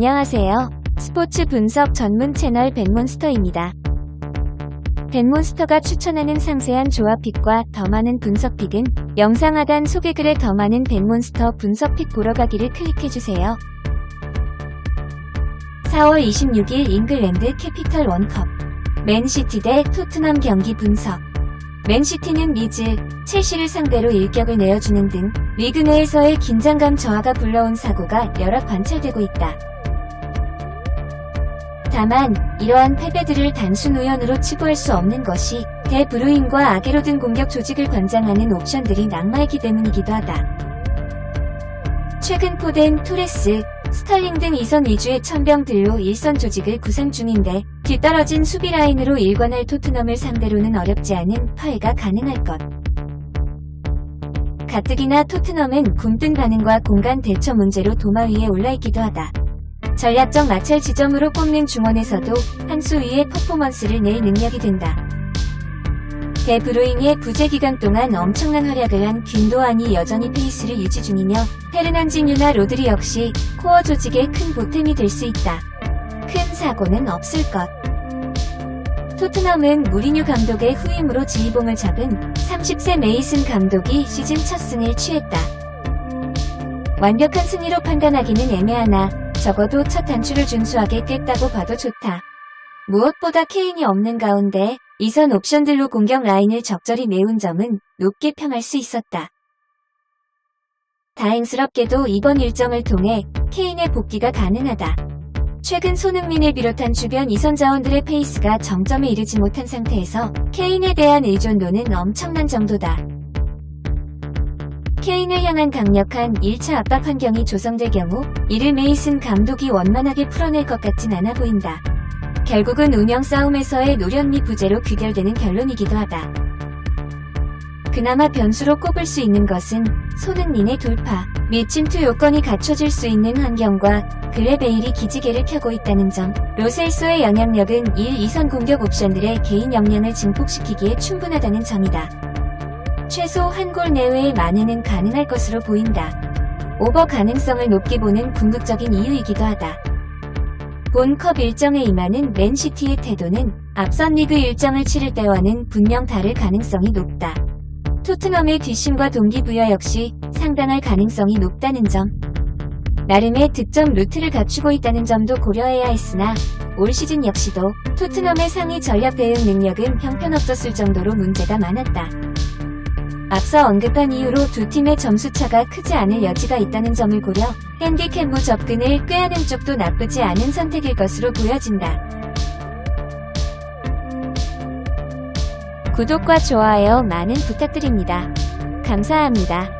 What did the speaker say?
안녕하세요. 스포츠 분석 전문 채널 벤몬스터입니다. 벤몬스터가 추천하는 상세한 조합픽과 더 많은 분석픽은 영상 하단 소개글에 더 많은 벤몬스터 분석픽 보러 가기를 클릭해주세요. 4월 26일 잉글랜드 캐피털 원컵 맨시티 대 토트넘 경기 분석 맨시티는 리즈, 첼시를 상대로 일격을 내어주는 등 리그 내에서의 긴장감 저하가 불러온 사고가 여러 관찰되고 있다. 다만 이러한 패배들을 단순 우연으로 치부할 수 없는 것이 대브루인과 아게로 등 공격 조직을 관장하는 옵션들이 낙마했기 때문이기도 하다. 최근 포덴, 토레스, 스탈링 등 2선 위주의 천병들로 일선 조직을 구상 중인데 뒤떨어진 수비 라인으로 일관할 토트넘을 상대로는 어렵지 않은 파해가 가능할 것. 가뜩이나 토트넘은 굼뜬 반응과 공간 대처 문제로 도마 위에 올라있기도 하다. 전략적 마찰 지점으로 꼽는 중원에서도 한 수 위의 퍼포먼스를 낼 능력이 된다. 데브로잉의 부재 기간 동안 엄청난 활약을 한 균도안이 여전히 페이스를 유지 중이며 페르난지뉴나 로드리 역시 코어 조직에 큰 보탬이 될 수 있다. 큰 사고는 없을 것. 토트넘은 무리뉴 감독의 후임으로 지휘봉을 잡은 30세 메이슨 감독이 시즌 첫 승을 취했다. 완벽한 승리로 판단하기는 애매하나 적어도 첫 단추를 준수하게 깼다고 봐도 좋다. 무엇보다 케인이 없는 가운데 이선 옵션들로 공격 라인을 적절히 메운 점은 높게 평할 수 있었다. 다행스럽게도 이번 일정을 통해 케인의 복귀가 가능하다. 최근 손흥민을 비롯한 주변 이선 자원들의 페이스가 정점에 이르지 못한 상태에서 케인에 대한 의존도는 엄청난 정도다. 케인을 향한 강력한 1차 압박 환경이 조성될 경우 이를 메이슨 감독이 원만하게 풀어낼 것 같진 않아 보인다. 결국은 운영 싸움에서의 노련미 부재로 귀결되는 결론이기도 하다. 그나마 변수로 꼽을 수 있는 것은 손흥민의 돌파, 및 침투 요건이 갖춰질 수 있는 환경과 글레베일이 기지개를 펴고 있다는 점, 로셀소의 영향력은 1, 2선 공격 옵션들의 개인 역량을 증폭시키기에 충분하다는 점이다. 최소 한 골 내외의 만회는 가능할 것으로 보인다. 오버 가능성을 높게 보는 궁극적인 이유이기도 하다. 본컵 일정에 임하는 맨시티의 태도는 앞선 리그 일정을 치를 때와는 분명 다를 가능성이 높다. 토트넘의 뒷심과 동기부여 역시 상당할 가능성이 높다는 점. 나름의 득점 루트를 갖추고 있다는 점도 고려해야 했으나 올 시즌 역시도 토트넘의 상위 전략 대응 능력은 형편없었을 정도로 문제가 많았다. 앞서 언급한 이유로 두 팀의 점수차가 크지 않을 여지가 있다는 점을 고려 핸디캡무 접근을 꾀하는 쪽도 나쁘지 않은 선택일 것으로 보여진다. 구독과 좋아요 많은 부탁드립니다. 감사합니다.